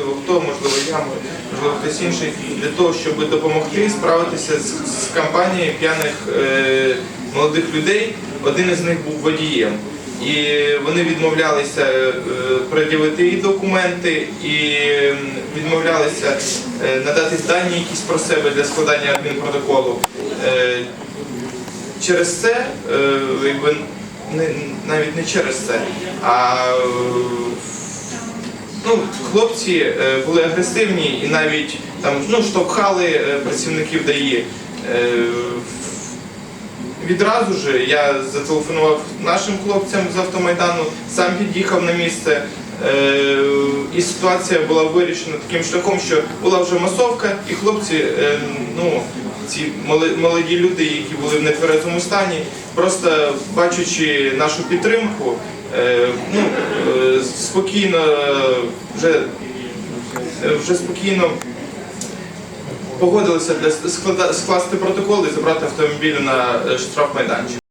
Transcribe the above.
можливо хто, можливо я, можливо хтось інший, для того, щоб допомогти справитися з, з кампанією п'яних е, молодих людей. Один із них був водієм. І вони відмовлялися е, пред'явити і документи, і відмовлялися е, надати дані якісь про себе для складання адмінпротоколу. Е, Через це, навіть не через це, а ну, хлопці е, були агресивні і навіть там ну, штовхали е, працівників ДАІ. Е, Відразу ж я зателефонував нашим хлопцям з автомайдану, сам під'їхав на місце. І ситуація була вирішена таким шляхом, що була вже масовка, і хлопці, ну ці молоді люди, які були в нетверезому стані, просто бачачи нашу підтримку, е, ну е, спокійно вже, вже спокійно погодилися для скласти протокол і забрати автомобіль на е, штрафмайданчик.